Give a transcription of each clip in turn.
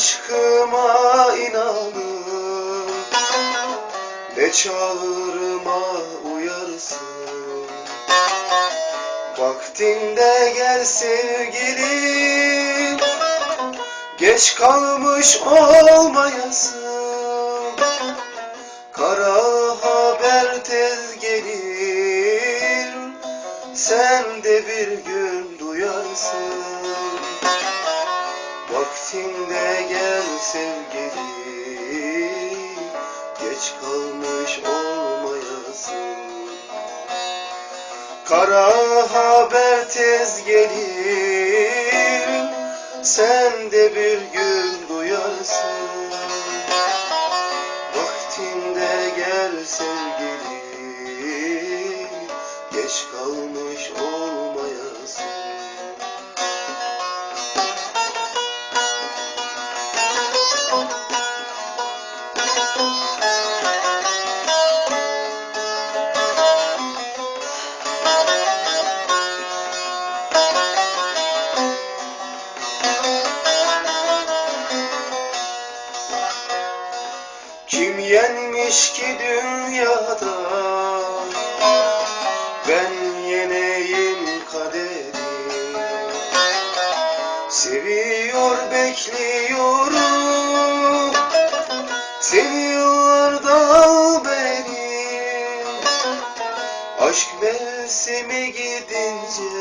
aşkıma inandım. Ne çağrıma uyarsın? Vaktinde gel sevgilim. Geç kalmış olmayasın. Kara haber tez gelir. Sen de bir gün duyarsın. Gel sevgilim Geç kalmış olmayasın. Kara haber tez gelir Sen de bir gün duyarsın Vaktinde gel sevgilim Geç kalmış olmayasın Kim yenmiş ki dünyada? Ben yeneyim kaderi. Seviyor bekliyorum. Seni yıllardan beri Aşk mevsimi gidince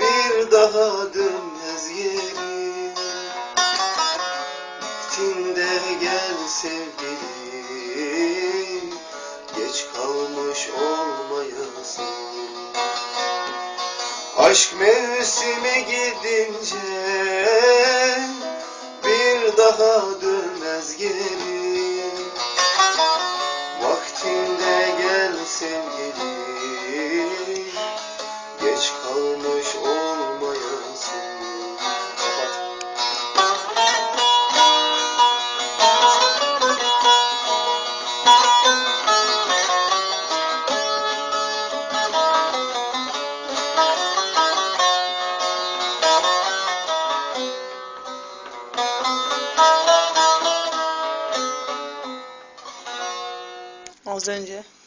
Bir daha dönmez geri sevgilim. Geç kalmış olmayasın. Aşk mevsimi gidince Bir daha dönmez geri Vaktinde gel sevgilim. Geç kalmış az.